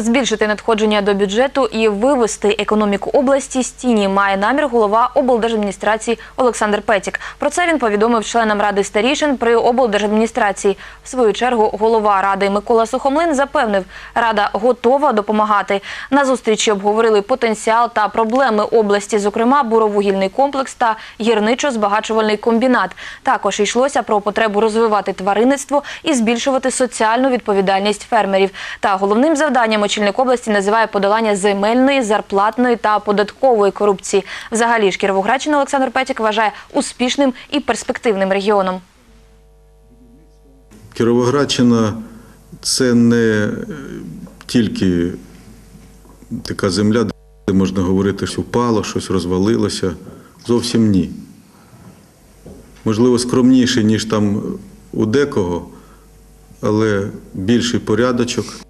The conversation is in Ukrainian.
Збільшити надходження до бюджету і вивести економіку області з тіні має намір голова облдержадміністрації Олександр Петік. Про це він повідомив членам ради старішин при облдержадміністрації. В свою чергу голова ради Микола Сухомлин запевнив, рада готова допомагати. На зустрічі обговорили потенціал та проблеми області, зокрема буровугільний комплекс та гірничо-збагачувальний комбінат. Також йшлося про потребу розвивати тваринництво і збільшувати соціальну відповідальність фермерів. Та головним завданням очільник області називає подолання земельної, зарплатної та податкової корупції. Взагалі ж Кіровоградщина Олександр Петік вважає успішним і перспективним регіоном. Кіровоградщина це не е, тільки така земля, де можна говорити, що впало, щось розвалилося. Зовсім ні. Можливо, скромніше, ніж там у декого, але більший порядочок.